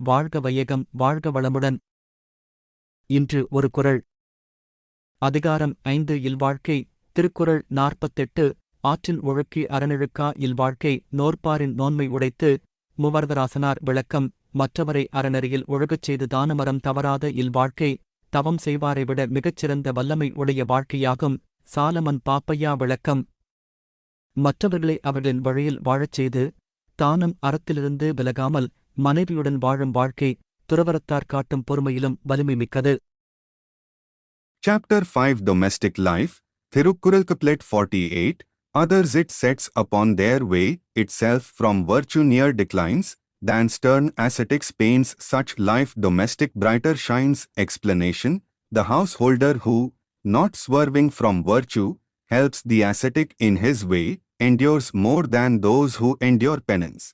வாழ்க வையகம் வாழ்க வளமுடன். இன்று ஒரு குறள் அதிகாரம் ஐந்து இல்வாழ்க்கை. திருக்குறள் நாற்பத்தெட்டு ஆற்றின் ஒழுக்கி அறநிழுக்கா இல்வாழ்க்கை. நோர்ப்பாரின் நோன்மை உடைத்து மூவர்தராசனார் விளக்கம். மற்றவரை அறநெறியில் ஒழுகச் செய்து தானமரம் தவறாத இல்வாழ்க்கை. தவம் செய்வாரை விட மிகச்சிறந்த வல்லமை உடைய வாழ்க்கையாகும். சாலமன் பாப்பையா விளக்கம். மற்றவர்களை அவர்களின் வழியில் வாழச் செய்து தானும் அறத்திலிருந்து விலகாமல் மனைவியுடன் வாழும் வாழ்க்கை துறவரத்தார் காட்டும் பொறுமையிலும் வலிமை மிக்கது Chapter 5 Domestic Life, Thirukkural Couplet 48, Others it sets upon their way, itself from virtue near declines, than stern ascetics pains such life domestic brighter shines. Explanation The householder who, not swerving from virtue, helps the ascetic in his way, endures more than those who endure penance.